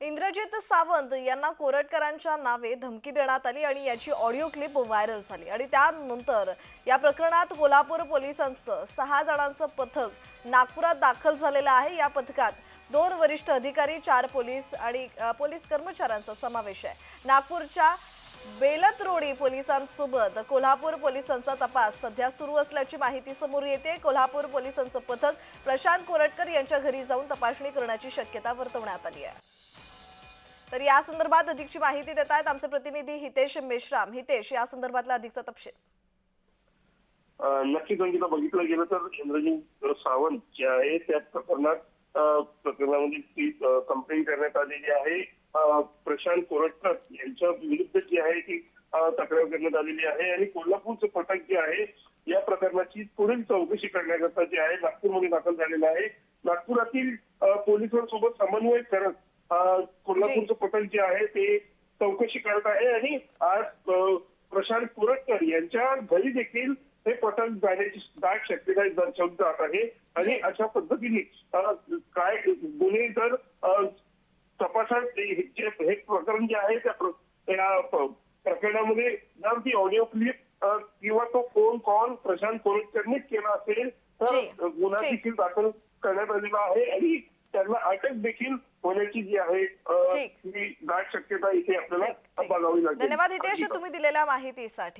इंद्रजित सावंत यांना कोरटकरांच्या नावे धमकी देण्यात आली आणि याची ऑडिओ क्लिप व्हायरल झाली. आणि त्यानंतर या प्रकरणात कोल्हापूर पोलिसांचं सहा जणांचं पथक नागपुरात दाखल झालेलं आहे. या पथकात दोन वरिष्ठ अधिकारी चार पोलीस आणि पोलीस कर्मचाऱ्यांचा समावेश आहे. नागपूरच्या बेलतरोडी पोलिसांसोबत कोल्हापूर पोलिसांचा तपास सध्या सुरू असल्याची माहिती समोर येते. कोल्हापूर पोलिसांचं पथक प्रशांत कोरटकर यांच्या घरी जाऊन तपासणी करण्याची शक्यता वर्तवण्यात आली आहे. तर या संदर्भात अधिकची माहिती देत आहेत आमचे प्रतिनिधी हितेश मेश्राम. हितेश या संदर्भातला अधिकचा तपशील. अ, नक्कीच अंकिता बघितलं गेलं तर इंद्रजित सावंत जे आहे त्या प्रकरणात प्रकरणामध्ये ती कंप्लेंट करण्यात आलेली आहे. प्रशांत कोरटकर यांच्या विरुद्ध जी आहे ती तक्रार करण्यात आलेली आहे. आणि कोल्हापूरचं पथक जे आहे या प्रकरणाची पुढील चौकशी करण्याकरता जे आहे नागपूरमध्ये दाखल झालेलं आहे. नागपुरातील पोलिसांसोबत समन्वय करत कोल्हापूरचं पथक जे आहे ते चौकशी करत आहे आणि आज प्रशांत कोरटकर यांच्या घरी देखील हे पथक जाण्याची दाट शक्यता दर्शवली जात आहे आणि अशा पद्धतीने काय गुन्हे तर तपासात हे हे प्रकरण जे आहे त्या प्रकरणामध्ये जर ती ऑडिओ क्लिप किंवा तो फोन कॉल प्रशांत कोरटकरनेच केला असेल तर. गुन्हा. देखील दाखल करण्यात आलेला आहे आणि त्यांना अटक देखील होण्याची जी आहे. ती दाट शक्यता इथे आपल्याला. बघावी लागेल धन्यवाद हितेश. तुम्ही दिलेल्या माहितीसाठी